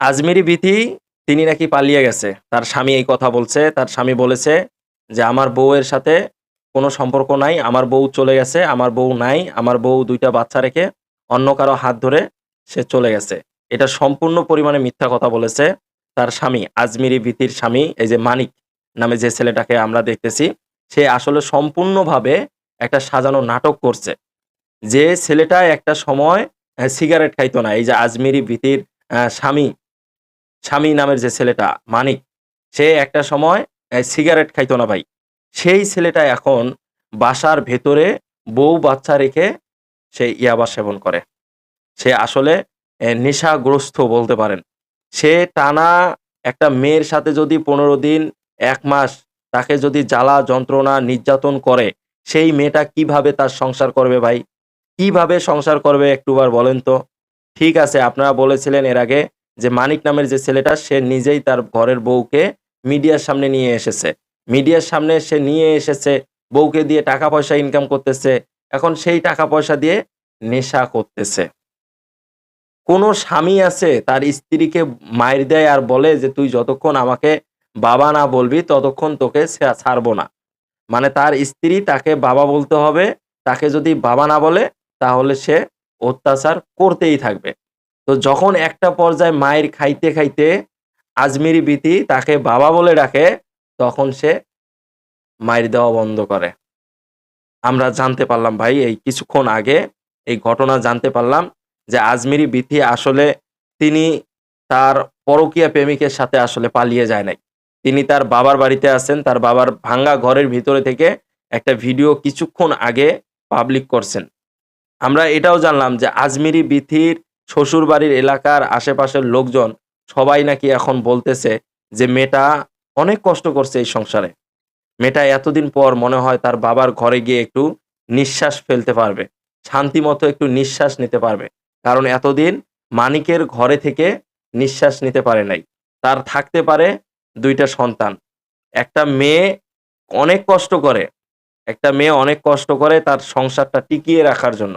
আজমেরি বিথি তিনি নাকি পালিয়ে গেছে। তার স্বামী এই কথা বলছে, তার স্বামী বলেছে যে, আমার বউয়ের সাথে কোনো সম্পর্ক নাই, আমার বউ চলে গেছে, আমার বউ নাই, আমার বউ দুইটা বাচ্চা রেখে অন্য কারও হাত ধরে সে চলে গেছে। এটা সম্পূর্ণ পরিমাণে মিথ্যা কথা বলেছে তার স্বামী, আজমিরি বিতির স্বামী, এই যে মানিক নামে যে ছেলেটাকে আমরা দেখতেছি, সে আসলে সম্পূর্ণভাবে একটা সাজানো নাটক করছে। যে ছেলেটা একটা সময় সিগারেট খাইতো না, এই যে আজমিরি বিতির স্বামী স্বামী নামের যে ছেলেটা, মানিক, সে একটা সময় সিগারেট খাইতো না ভাই। সেই ছেলেটা এখন বাসার ভেতরে বউ বাচ্চা রেখে সে ইয়াবা সেবন করে। সে আসলে নেশাগ্রস্ত বলতে পারেন। সে টানা একটা মেয়ের সাথে যদি পনেরো দিন, এক মাস তাকে যদি জ্বালা যন্ত্রণা নির্যাতন করে, সেই মেয়েটা কীভাবে তার সংসার করবে ভাই? কীভাবে সংসার করবে একটুবার বলেন তো? ঠিক আছে, আপনারা বলেছিলেন এর আগে যে মানিক নামের যে ছেলেটা, সে নিজেই তার ঘরের বউকে মিডিয়ার সামনে নিয়ে এসেছে। মিডিয়ার সামনে সে নিয়ে এসেছে, বউকে দিয়ে টাকা পয়সা ইনকাম করতেছে, এখন সেই টাকা পয়সা দিয়ে নেশা করতেছে। কোনো স্বামী আছে, তার স্ত্রীকে মায়ের দেয় আর বলে যে, তুই যতক্ষণ আমাকে বাবা না বলবি, ততক্ষণ তোকে ছাড়বো না। মানে তার স্ত্রী তাকে বাবা বলতে হবে, তাকে যদি বাবা না বলে, তাহলে সে অত্যাচার করতেই থাকবে। তো যখন একটা পর্যায়ে মায়ের খাইতে খাইতে আজমিরি বিতি তাকে বাবা বলে ডাকে, তখন সে মায়ের দেওয়া বন্ধ করে। আমরা জানতে পারলাম, ভাই, এই কিছুক্ষণ আগে এই ঘটনা জানতে পারলাম যে আজমিরি বিথি আসলে তিনি তার পরকীয়া প্রেমিকের সাথে আসলে পালিয়ে যায় নাই। তিনি তার বাবার বাড়িতে আছেন, তার বাবার ভাঙ্গা ঘরের ভিতরে থেকে একটা ভিডিও কিছুক্ষণ আগে পাবলিক করছেন। আমরা এটাও জানলাম যে আজমিরি বিথির শ্বশুর বাড়ির এলাকার আশেপাশের লোকজন সবাই নাকি এখন বলতেছে যে মেয়েটা অনেক কষ্ট করছে এই সংসারে। মেয়েটা এতদিন পর মনে হয় তার বাবার ঘরে গিয়ে একটু নিঃশ্বাস ফেলতে পারবে, শান্তি মতো একটু নিঃশ্বাস নিতে পারবে। কারণ এতদিন মানিকের ঘরে থেকে নিঃশ্বাস নিতে পারে নাই। তার থাকতে পারে দুইটা সন্তান। একটা মেয়ে অনেক কষ্ট করে, একটা মেয়ে অনেক কষ্ট করে তার সংসারটা টিকিয়ে রাখার জন্য।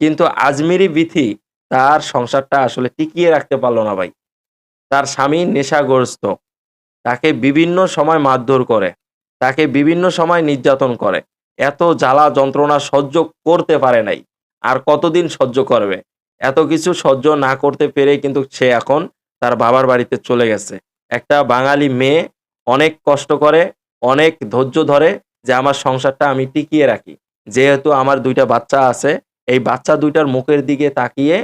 কিন্তু আজমিরি বিথি তার সংসারটা আসলে টিকিয়ে রাখতে পারল না ভাই। তার স্বামী নেশাগ্রস্ত। তাকে বিভিন্ন সময় মারধর করে। তাকে বিভিন্ন সময় নির্যাতন করে। এত জ্বালা যন্ত্রণা সহ্য করতে পারে নাই। আর কতদিন সহ্য করবে? এত কিছু সহ্য না করতে পেরে কিন্তু সে এখন তার বাবার বাড়িতে চলে গেছে। একটা বাঙালি মেয়ে অনেক কষ্ট করে, অনেক ধৈর্য ধরে যে আমার সংসারটা আমি টিকিয়ে রাখি। যেহেতু আমার দুইটা বাচ্চা আছে, এই বাচ্চা দুইটার মুখের দিকে তাকিয়ে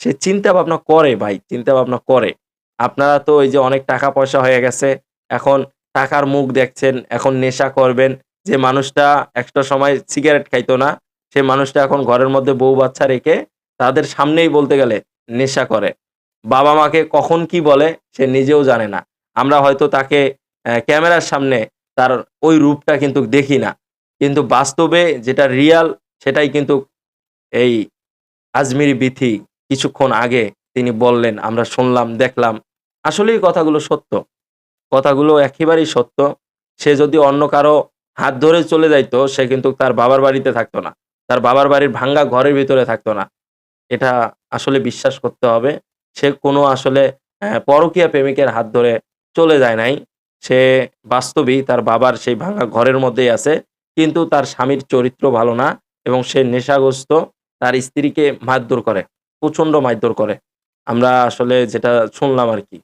সে চিন্তা ভাবনা করে ভাই চিন্তা ভাবনা করে। আপনারা তো ওই যে অনেক টাকা পয়সা হয়ে গেছে, এখন টাকার মুখ দেখছেন, এখন নেশা করবেন। যে মানুষটা একটা সময় সিগারেট খাইতো না, সে মানুষটা এখন ঘরের মধ্যে বউ বাচ্চা রেখে তাদের সামনেই বলতে গেলে নেশা করে। বাবা মাকে কখন কি বলে সে নিজেও জানে না। আমরা হয়তো তাকে ক্যামেরার সামনে তার ওই রূপটা কিন্তু দেখি না। কিন্তু বাস্তবে যেটা রিয়াল সেটাই কিন্তু এই আজমিরি বিথি কিছুক্ষণ আগে তিনি বললেন, আমরা শুনলাম, দেখলাম। আসলেই কথাগুলো সত্য। কথাগুলো একেবারেই সত্য। সে যদি অন্য কারও হাত ধরে চলে যাইতো, সে কিন্তু তার বাবার বাড়িতে থাকতো না। তার বাবার বাড়ির ভাঙ্গা ঘরের ভিতরে থাকতো না। এটা আসলে বিশ্বাস করতে হবে। সে কোনো আসলে পরকীয়া প্রেমিকের হাত ধরে চলে যায় নাই। সে বাস্তবেই তার বাবার সেই ভাঙা ঘরের মধ্যেই আছে। কিন্তু তার স্বামীর চরিত্র ভালো না এবং সে নেশাগ্রস্ত। তার স্ত্রীকে মারধর করে। প্রচণ্ড মারধর করে। আমরা আসলে যেটা শুনলাম আর কি